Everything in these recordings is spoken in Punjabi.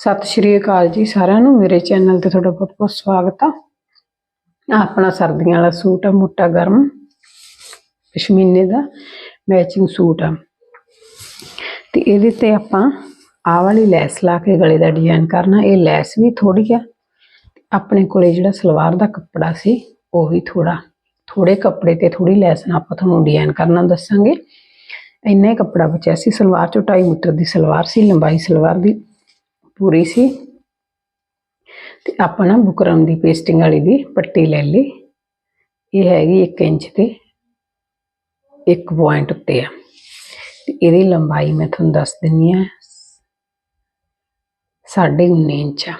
ਸਤਿ ਸ਼੍ਰੀ ਅਕਾਲ ਜੀ ਸਾਰਿਆਂ ਨੂੰ। ਮੇਰੇ ਚੈਨਲ ਤੇ ਤੁਹਾਡਾ ਬਹੁਤ ਬਹੁਤ ਸਵਾਗਤ ਆ। ਆਪਣਾ ਸਰਦੀਆਂ ਵਾਲਾ ਸੂਟ ਆ, ਮੋਟਾ ਗਰਮ ਪਸ਼ਮੀਨੇ ਦਾ ਮੈਚਿੰਗ ਸੂਟ ਆ। ਤੇ ਇਹਦੇ ਤੇ ਆਪਾਂ ਆਹ ਵਾਲੀ ਲੈਸ ਲਾ ਕੇ ਗਲੇ ਦਾ ਡਿਜ਼ਾਈਨ ਕਰਨਾ। ਇਹ ਲੈਸ ਵੀ ਥੋੜੀ ਆ। ਆਪਣੇ ਕੋਲੇ ਜਿਹੜਾ ਸਲਵਾਰ ਦਾ ਕੱਪੜਾ ਸੀ, ਉਹ ਵੀ ਥੋੜਾ ਥੋੜੇ ਕੱਪੜੇ ਤੇ ਥੋੜੀ ਲੈਸ ਨਾਲ ਆਪਾਂ ਤੁਹਾਨੂੰ ਡਿਜ਼ਾਈਨ ਕਰਨਾ ਦੱਸਾਂਗੇ। ਇੰਨਾ ਹੀ ਕੱਪੜਾ ਬਚਿਆ ਸੀ। ਸਲਵਾਰ ਚੋਂ 2.5 ਮੀਟਰ ਦੀ ਸਲਵਾਰ ਸੀ, ਲੰਬਾਈ ਸਲਵਾਰ ਦੀ ਪੂਰੀ ਸੀ। ਤੇ ਆਪਾਂ ਨਾ ਬੁਕਰਮ ਦੀ ਪੇਸਟਿੰਗ ਵਾਲੀ ਦੀ ਪੱਟੀ ਲੈ ਲਈ। ਇਹ ਹੈਗੀ 1 ਇੰਚ ਤੇ 1 ਪੁਆਇੰਟ ਉੱਤੇ ਆ। ਤੇ ਇਹਦੀ ਲੰਬਾਈ ਮੈਂ ਤੁਹਾਨੂੰ ਦੱਸ ਦਿੰਨੀ ਆ 19.5 ਇੰਚ ਆ।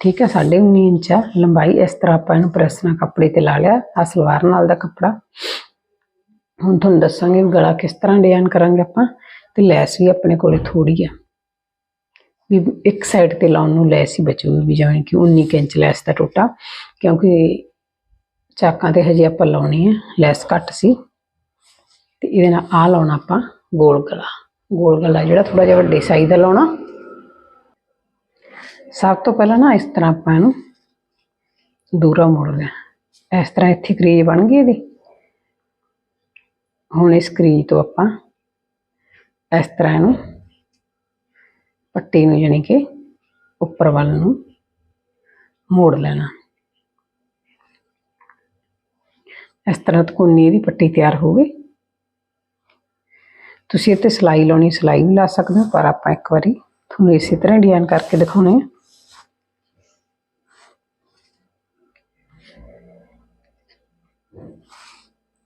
ਠੀਕ ਹੈ 19.5 ਇੰਚ ਆ। ਲੰਬਾਈ ਇਸ ਤਰ੍ਹਾਂ ਆਪਾਂ ਇਹਨੂੰ ਪ੍ਰੈਸ ਨਾਲ ਕੱਪੜੇ ਤੇ ਲਾ ਲਿਆ ਆ ਸਲਵਾਰ ਨਾਲ ਦਾ ਕੱਪੜਾ। ਹੁਣ ਤੁਹਾਨੂੰ ਦੱਸਾਂਗੇ ਗਲਾ ਕਿਸ ਤਰ੍ਹਾਂ ਡਿਜ਼ਾਈਨ ਕਰਾਂਗੇ ਆਪਾਂ। ਤੇ ਲੈਸ ਵੀ ਆਪਣੇ ਕੋਲੇ ਥੋੜੀ ਆ। ਵੀ ਇੱਕ ਸਾਈਡ ਤੇ ਲਾਉਣ ਨੂੰ ਲੈਸ ਹੀ ਬਚੂਗੀ ਵੀ ਜਿਵੇਂ ਕਿ 19 ਕੁ ਇੰਚ ਲੈਸ ਦਾ ਟੋਟਾ, ਕਿਉਂਕਿ ਚਾਕਾਂ ਤੇ ਹਜੇ ਆਪਾਂ ਲਾਉਣੀ ਹੈ, ਲੈਸ ਘੱਟ ਸੀ। ਤੇ ਇਹਦੇ ਨਾਲ ਆ ਲਾਉਣਾ ਆਪਾਂ ਗੋਲ ਗਲਾ। ਗੋਲ ਗਲਾ ਜਿਹੜਾ ਥੋੜਾ ਜਿਹਾ ਵੱਡੇ ਸਾਈਜ਼ ਦਾ ਲਾਉਣਾ। ਸਭ ਤੋਂ ਪਹਿਲਾਂ ਨਾ ਇਸ ਤਰ੍ਹਾਂ ਆਪਾਂ ਇਹਨੂੰ ਦੂਰਾ ਮੋੜਦੇ ਹਾਂ ਇਸ ਤਰ੍ਹਾਂ ਇੱਥੇ ਕਰੀਜ ਬਣ ਗਈ ਇਹਦੀ। ਹੁਣ ਇਸ ਕਰੀਜ ਤੋਂ ਆਪਾਂ ਇਸ ਤਰ੍ਹਾਂ ਇਹਨੂੰ ਪੱਟੀ ਨੂੰ ਜਾਣੀ ਕਿ ਉੱਪਰ ਵੱਲ ਨੂੰ ਮੋੜ ਲੈਣਾ ਇਸ ਤਰ੍ਹਾਂ ਤਕੁੰਨੀ ਦੀ ਪੱਟੀ ਤਿਆਰ ਹੋ ਗਈ ਤੁਸੀਂ ਇੱਥੇ ਸਲਾਈ ਲਾਉਣੀ ਸਲਾਈ ਵੀ ਲਾ ਸਕਦੇ ਹੋ ਪਰ ਆਪਾਂ ਇੱਕ ਵਾਰੀ ਤੁਹਾਨੂੰ ਇਸੇ ਤਰ੍ਹਾਂ ਡਿਜ਼ਾਈਨ ਕਰਕੇ ਦਿਖਾਉਣੇ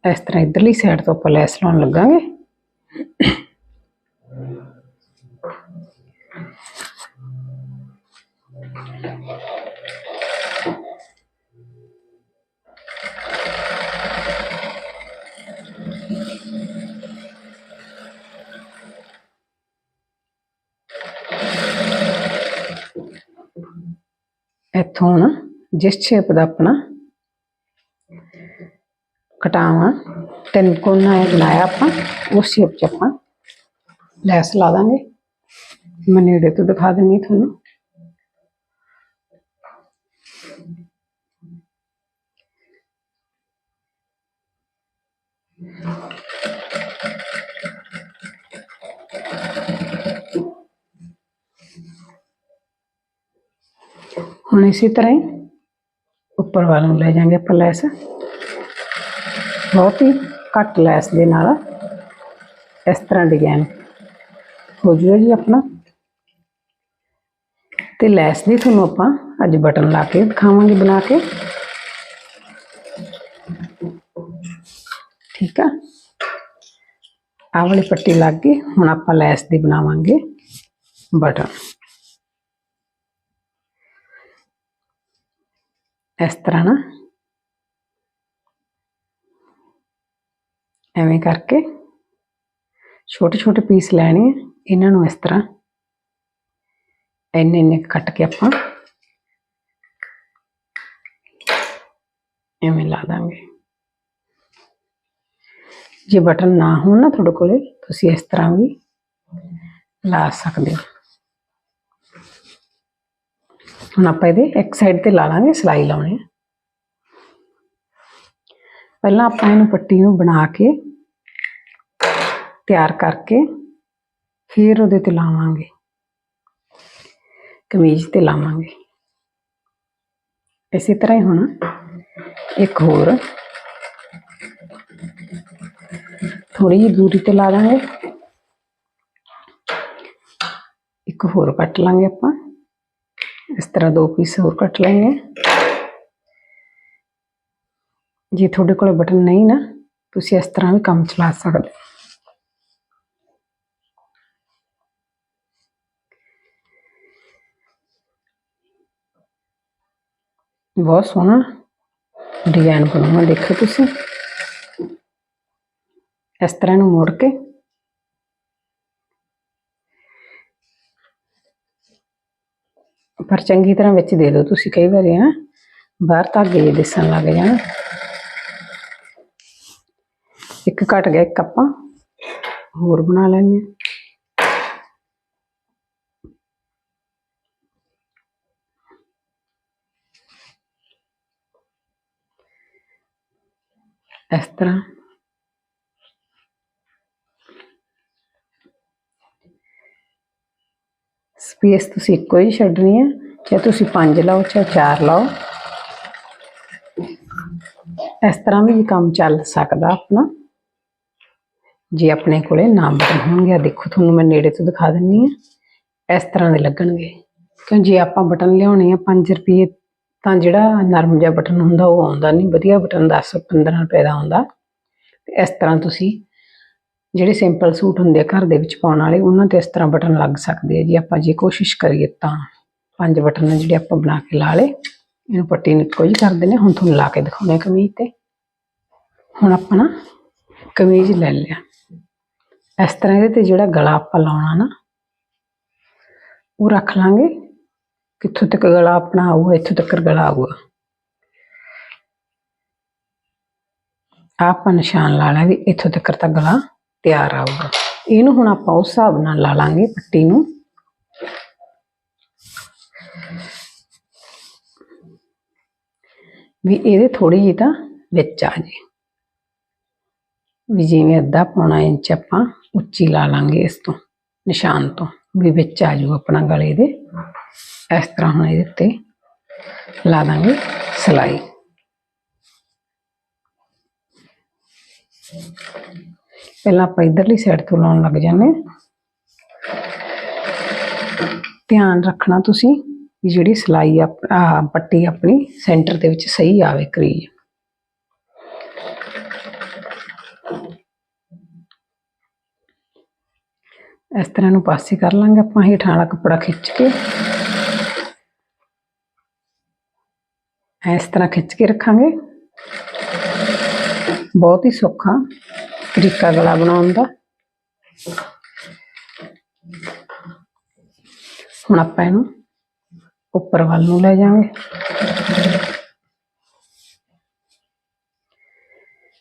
ਆ ਇਸ ਤਰ੍ਹਾਂ ਇਧਰਲੀ ਸਾਈਡ ਤੋਂ ਆਪਾਂ ਲੈਸ ਲਾਉਣ ਲੱਗਾਂਗੇ ਇੱਥੋਂ ਨਾ ਜਿਸ ਸ਼ੇਪ ਦਾ ਆਪਣਾ ਕਟਾਵਾਂ ਤਿੰਨ ਕੋਨਾ ਇਹ ਬਣਾਇਆ ਆਪਾਂ, ਉਸ ਸ਼ੇਪ ਚ ਆਪਾਂ ਲੈਸ ਲਾ ਦਾਂਗੇ। ਮੈਂ ਨੇੜੇ ਤੋਂ ਦਿਖਾ ਦਿੰਦੀ ਤੁਹਾਨੂੰ। ਹੁਣ ਇਸੇ ਤਰ੍ਹਾਂ ਹੀ ਉੱਪਰ ਵੱਲ ਨੂੰ ਲੈ ਜਾਾਂਗੇ ਆਪਾਂ ਲੈਸ ਬਹੁਤ ਹੀ ਘੱਟ ਲੈਸ ਦੇ ਨਾਲ ਇਸ ਤਰ੍ਹਾਂ ਡਿਜ਼ਾਈਨ ਹੋ ਜੂਗਾ ਜੀ ਆਪਣਾ ਤੇ ਲੈਸ ਦੀ ਤੁਹਾਨੂੰ ਆਪਾਂ ਅੱਜ ਬਟਨ ਲਾ ਕੇ ਦਿਖਾਵਾਂਗੇ ਬਣਾ ਕੇ ਠੀਕ ਆ ਆਹ ਵਾਲੀ ਪੱਟੀ ਲੱਗ ਗਈ ਹੁਣ ਆਪਾਂ ਲੈਸ ਦੀ ਬਣਾਵਾਂਗੇ ਬਟਨ ਇਸ ਤਰ੍ਹਾਂ ਨਾ। ਐਵੇਂ ਕਰਕੇ ਛੋਟੇ ਛੋਟੇ ਪੀਸ ਲੈਣੇ ਆ, ਇਹਨਾਂ ਨੂੰ ਇਸ ਤਰ੍ਹਾਂ। ਇੰਨੇ ਇੰਨੇ ਕੱਟ ਕੇ ਆਪਾਂ ਐਵੇਂ ਲਾ ਦਾਂਗੇ। ਜੇ ਬਟਨ ਨਾ ਹੋਣ ਨਾ ਤੁਹਾਡੇ ਕੋਲੇ, ਤੁਸੀਂ ਇਸ ਤਰ੍ਹਾਂ ਵੀ ਲਾ ਸਕਦੇ ਹੋ। ਹੁਣ ਆਪਾਂ ਇਹਦੇ ਇੱਕ ਸਾਈਡ ਤੇ ਲਾ ਲਾਂਗੇ, ਸਲਾਈ ਲਾਉਣੀ ਹੈ। ਪਹਿਲਾਂ ਆਪਾਂ ਇਹਨੂੰ ਪੱਟੀ ਨੂੰ ਬਣਾ ਕੇ ਤਿਆਰ ਕਰਕੇ ਫਿਰ ਉਹਦੇ ਤੇ ਲਾਵਾਂਗੇ। ਕਮੀਜ਼ ਤੇ ਲਾਵਾਂਗੇ। ਇਸੇ ਤਰ੍ਹਾਂ ਹੀ ਹੁਣ ਇੱਕ ਹੋਰ। ਥੋੜੀ ਜਿਹੀ ਦੂਰੀ ਤੇ ਲਾ ਦਾਂਗੇ ਇੱਕ ਹੋਰ ਕੱਟ ਲਾਂਗੇ ਆਪਾਂ। ਇਸ ਤਰ੍ਹਾਂ ਦੋ ਪੀਸ ਹੋਰ ਕੱਟ ਲਾਂਗੇ ਜੇ ਤੁਹਾਡੇ ਕੋਲ ਬਟਨ ਨਹੀਂ ਨਾ, ਤੁਸੀਂ ਇਸ ਤਰ੍ਹਾਂ ਵੀ ਕੰਮ ਚਲਾ ਸਕਦੇ ਬਹੁਤ ਸੋਹਣਾ ਡਿਜ਼ਾਈਨ ਬਣੂਗਾ ਦੇਖੋ ਤੁਸੀਂ। ਇਸ ਤਰ੍ਹਾਂ ਨੂੰ ਮੋੜ ਕੇ पर चंकी तरह बच्चे दे दो कई बार है ना बहर धागे भी दिसन लग जा एक घट गया एक अपा होर बना लें इस तरह ਸਪੇਸ ਤੁਸੀਂ ਇੱਕੋ ਹੀ ਛੱਡਣੀ ਹੈ, ਚਾਹੇ ਤੁਸੀਂ ਪੰਜ ਲਾਓ, ਚਾਹੇ ਚਾਰ ਲਾਓ। ਇਸ ਤਰ੍ਹਾਂ ਵੀ ਕੰਮ ਚੱਲ ਸਕਦਾ ਆਪਣਾ। ਜੇ ਆਪਣੇ ਕੋਲੇ ਨਾ ਬਟਨ ਹੋਣਗੇ, ਆਹ ਦੇਖੋ, ਤੁਹਾਨੂੰ ਮੈਂ ਨੇੜੇ ਤੋਂ ਦਿਖਾ ਦਿੰਨੀ ਆ ਇਸ ਤਰ੍ਹਾਂ ਦੇ ਲੱਗਣਗੇ। ਕਿਉਂ, ਜੇ ਆਪਾਂ ਬਟਨ ਲਿਆਉਣੇ ਆ 5 ਰੁਪਏ, ਤਾਂ ਜਿਹੜਾ ਨਰਮ ਜਿਹਾ ਬਟਨ ਹੁੰਦਾ, ਉਹ ਆਉਂਦਾ ਨਹੀਂ। ਵਧੀਆ ਬਟਨ 10 15 ਰੁਪਏ ਦਾ ਆਉਂਦਾ। ਤੇ ਇਸ ਤਰ੍ਹਾਂ ਤੁਸੀਂ ਜਿਹੜੇ ਸਿੰਪਲ ਸੂਟ ਹੁੰਦੇ ਆ ਘਰ ਦੇ ਵਿੱਚ ਪਾਉਣ ਵਾਲੇ, ਉਹਨਾਂ ਤੇ ਇਸ ਤਰ੍ਹਾਂ ਬਟਨ ਲੱਗ ਸਕਦੇ ਆ ਜੇ। ਆਪਾਂ ਜੇ ਕੋਸ਼ਿਸ਼ ਕਰੀਏ ਤਾਂ ਪੰਜ ਬਟਨ ਜਿਹੜੇ ਆਪਾਂ ਬਣਾ ਕੇ ਲਾ ਲਏ। ਇਹਨੂੰ ਪੱਟੀ ਨੂੰ ਇੱਕੋ ਹੀ ਕਰ ਦਿੰਦੇ ਹਾਂ। ਹੁਣ ਤੁਹਾਨੂੰ ਲਾ ਕੇ ਦਿਖਾਉਣੇ ਕਮੀਜ਼ ਤੇ। ਹੁਣ ਆਪਾਂ ਨਾ ਕਮੀਜ਼ ਲੈ ਲਿਆ। ਇਸ ਤਰ੍ਹਾਂ ਇਹਦੇ ਤੇ ਜਿਹੜਾ ਗਲਾ ਆਪਾਂ ਲਾਉਣਾ ਨਾ, ਉਹ ਰੱਖ ਲਾਂਗੇ। ਕਿੱਥੋਂ ਤੱਕ ਗਲਾ ਆਪਣਾ ਆਊਗਾ, ਇੱਥੋਂ ਤੱਕ ਗਲਾ ਆਊਗਾ। ਆਪਾਂ ਨਿਸ਼ਾਨ ਲਾ ਲਿਆ ਵੀ ਇੱਥੋਂ ਤੱਕ ਤਾਂ ਗਲਾ ਤਿਆਰ ਆਊਗਾ। ਇਹਨੂੰ ਹੁਣ ਆਪਾਂ ਉਸ ਹਿਸਾਬ ਨਾਲ ਲਾ ਲਾਂਗੇ ਪੱਟੀ ਨੂੰ। ਵੀ ਇਹਦੇ ਥੋੜੀ ਜਿਹੀ ਤਾਂ ਵਿੱਚ ਆ ਜੇ। ਵੀ ਜਿਵੇਂ ਅੱਧਾ ਪੌਣਾ ਇੰਚ ਆਪਾਂ ਉੱਚੀ ਲਾ ਲਾਂਗੇ ਇਸ ਤੋਂ, ਨਿਸ਼ਾਨ ਤੋਂ, ਵੀ ਵਿੱਚ ਆ ਜੂ ਆਪਣਾ ਗਲੇ ਦੇ। ਇਸ ਤਰ੍ਹਾਂ ਹੁਣ ਇਹਦੇ ਉੱਤੇ ਲਾ ਦਾਂਗੇ ਸਲਾਈ। ਪਹਿਲਾਂ ਆਪਾਂ ਇਧਰਲੀ ਸਾਈਡ ਤੋਂ ਲਾਉਣ ਲੱਗ ਜਾਂਦੇ ਧਿਆਨ ਰੱਖਣਾ ਤੁਸੀਂ ਵੀ ਜਿਹੜੀ ਸਲਾਈ ਆਪ- ਪੱਟੀ ਆਪਣੀ ਸੈਂਟਰ ਦੇ ਵਿੱਚ ਸਹੀ ਆਵੇ ਕਰੀਜ ਇਸ ਤਰ੍ਹਾਂ ਨੂੰ ਪਾਸੇ ਕਰ ਲਾਂਗੇ ਆਪਾਂ ਹੇਠਾਂ ਵਾਲਾ ਕੱਪੜਾ ਖਿੱਚ ਕੇ। ਇਸ ਤਰ੍ਹਾਂ ਖਿੱਚ ਕੇ ਰੱਖਾਂਗੇ। ਬਹੁਤ ਹੀ ਸੌਖਾ। ਤਰੀਕਾ ਗਲਾ ਬਣਾਉਣ ਦਾ। ਹੁਣ ਆਪਾਂ ਇਹਨੂੰ ਉੱਪਰ ਵੱਲ ਨੂੰ ਲੈ ਜਾਵਾਂਗੇ।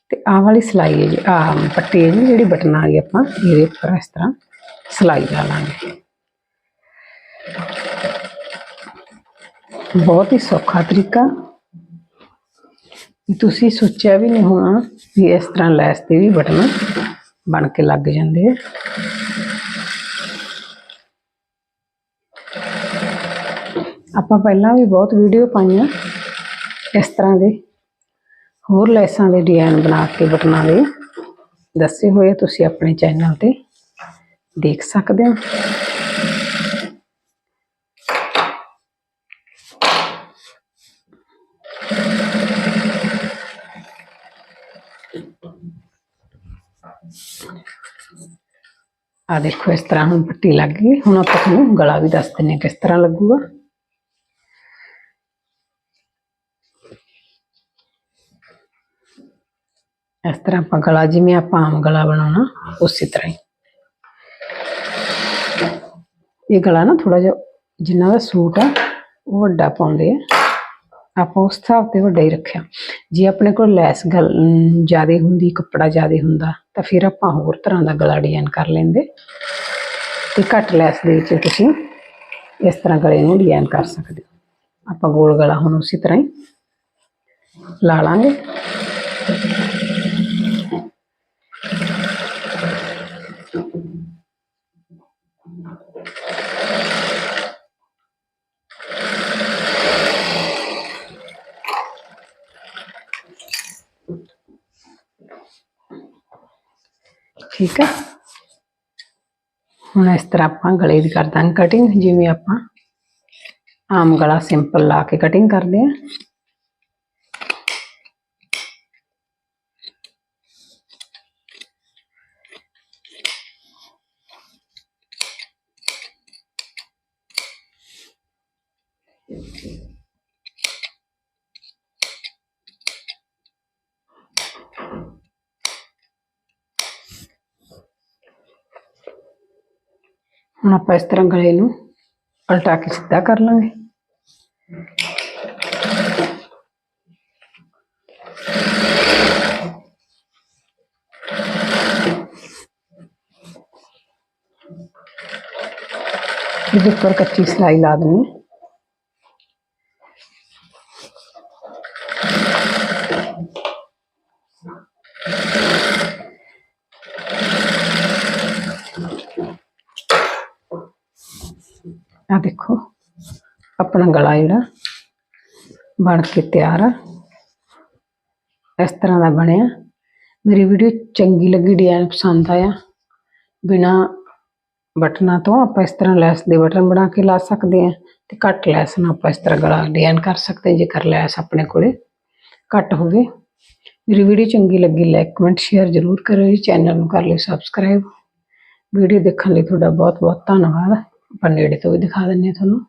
ਤੇ ਆਹ ਵਾਲੀ ਸਿਲਾਈ ਹੈ ਜੀ, ਆਹ ਪੱਟੀ ਹੈ ਜੀ, ਜਿਹੜੀ ਬਟਨ ਆ ਗਈ ਆਪਾਂ, ਇਹਦੇ ਉੱਪਰ ਇਸ ਤਰ੍ਹਾਂ ਸਿਲਾਈ ਲਾ ਲਾਂਗੇ। ਬਹੁਤ ਹੀ ਸੌਖਾ ਤਰੀਕਾ। ਤੁਸੀਂ ਸੋਚਿਆ ਵੀ ਨਹੀਂ ਹੋਣਾ ਵੀ ਇਸ ਤਰ੍ਹਾਂ ਲੈਸ ਤੇ ਵੀ ਬਟਨ ਬਣ ਕੇ ਲੱਗ ਜਾਂਦੇ ਆ। ਆਪਾਂ ਪਹਿਲਾਂ ਵੀ ਬਹੁਤ ਵੀਡੀਓ ਪਾਈਆਂ ਇਸ ਤਰ੍ਹਾਂ ਦੇ ਹੋਰ ਲੈਸਾਂ ਦੇ ਡਿਜ਼ਾਈਨ ਬਣਾ ਕੇ ਬਟਨਾਂ ਦੇ। ਦੱਸੇ ਹੋਏ ਆ, ਤੁਸੀਂ ਆਪਣੇ ਚੈਨਲ ਤੇ ਦੇਖ ਸਕਦੇ ਹੋ। ਆ ਦੇਖੋ ਇਸ ਤਰ੍ਹਾਂ ਹੁਣ ਪੱਟੀ ਲੱਗ ਗਈ। ਹੁਣ ਆਪਾਂ ਤੁਹਾਨੂੰ ਗਲਾ ਵੀ ਦੱਸ ਦਿੰਨੇ ਕਿਸ ਤਰ੍ਹਾਂ ਲੱਗੂਗਾ। ਇਸ ਤਰ੍ਹਾਂ ਆਪਾਂ ਗਲਾ, ਜਿਵੇਂ ਆਪਾਂ ਆਮ ਗਲਾ ਬਣਾਉਣਾ, ਉਸੇ ਤਰ੍ਹਾਂ ਹੀ। ਇਹ ਗਲਾ ਨਾ ਥੋੜਾ ਜਿਹਾ, ਜਿੰਨਾ ਦਾ ਸੂਟ ਆ, ਉਹ ਵੱਡਾ ਪਾਉਂਦੇ ਆ। ਆਪਾਂ ਉਸ ਹਿਸਾਬ ਤੇ ਵੱਡਾ ਹੀ ਰੱਖਿਆ। ਜੇ ਆਪਣੇ ਕੋਲ ਲੈਸ ਗਲ ਜ਼ਿਆਦਾ ਹੁੰਦੀ, ਕੱਪੜਾ ਜ਼ਿਆਦਾ ਹੁੰਦਾ, ਤਾਂ ਫਿਰ ਆਪਾਂ ਹੋਰ ਤਰ੍ਹਾਂ ਦਾ ਗਲਾ ਡਿਜ਼ਾਈਨ ਕਰ ਲੈਂਦੇ। ਤੇ ਘੱਟ ਲੈਸ ਦੇ ਵਿੱਚ ਤੁਸੀਂ ਇਸ ਤਰ੍ਹਾਂ ਗਲੇ ਨੂੰ ਡਿਜ਼ਾਈਨ ਕਰ ਸਕਦੇ ਹੋ। ਆਪਾਂ ਗੋਲ ਗਲਾ ਹੁਣ ਉਸੇ ਤਰ੍ਹਾਂ ਹੀ ਲਾ ਲਾਂਗੇ। ਠੀਕ ਹੈ ਹੁਣ ਇਸ ਤਰ੍ਹਾਂ ਆਪਾਂ ਗਲੇ ਦੀ ਕਰ ਦਾਂਗੇ ਕਟਿੰਗ ਜਿਵੇਂ ਆਪਾਂ ਆਮ ਗਲਾ ਸਿੰਪਲ ਲਾ ਕੇ ਕਟਿੰਗ ਕਰਦੇ ਆ। ਹੁਣ ਆਪਾਂ ਇਸ ਤਰ੍ਹਾਂ ਗਲੇ ਨੂੰ ਉਲਟਾ ਕੇ ਸਿੱਧਾ ਕਰ ਲਾਂਗੇ ਇਹਦੇ ਉੱਪਰ ਕੱਚੀ ਸਿਲਾਈ ਲਾ ਦੇਣੀ ਹੈ। ਆ ਦੇਖੋ, ਆਪਣਾ ਗਲਾ ਜਿਹੜਾ ਬਣ ਕੇ ਤਿਆਰ ਆ। ਇਸ ਤਰ੍ਹਾਂ ਦਾ ਬਣਿਆ। ਮੇਰੀ ਵੀਡੀਓ ਚੰਗੀ ਲੱਗੀ, ਡਿਜ਼ਾਈਨ ਪਸੰਦ ਆਇਆ। ਬਿਨਾ ਬਟਨਾਂ ਤੋਂ ਆਪਾਂ ਇਸ ਤਰ੍ਹਾਂ ਲੈਸ ਦੇ ਬਟਨ ਬਣਾ ਕੇ ਲਾ ਸਕਦੇ ਹਾਂ ਤੇ ਕੱਟ ਲੈਸ ਨਾਲ ਆਪਾਂ ਇਸ ਤਰ੍ਹਾਂ ਗਲਾ ਡਿਜ਼ਾਈਨ ਕਰ ਸਕਦੇ ਜੇਕਰ ਲੈਸ ਆਪਣੇ ਕੋਲੇ ਘੱਟ ਹੋਵੇ। ਮੇਰੀ ਵੀਡੀਓ ਚੰਗੀ ਲੱਗੀ, ਲਾਈਕ, ਕਮੈਂਟ, ਸ਼ੇਅਰ ਜ਼ਰੂਰ ਕਰਿਓ ਜੀ। ਚੈਨਲ ਨੂੰ ਕਰ ਲਿਓ ਸਬਸਕ੍ਰਾਈਬ। ਵੀਡੀਓ ਦੇਖਣ ਲਈ ਤੁਹਾਡਾ ਬਹੁਤ ਬਹੁਤ ਧੰਨਵਾਦ। ਆਪਾਂ ਨੇੜੇ ਤੋਂ ਵੀ ਦਿਖਾ ਦਿੰਦੇ ਹਾਂ ਤੁਹਾਨੂੰ।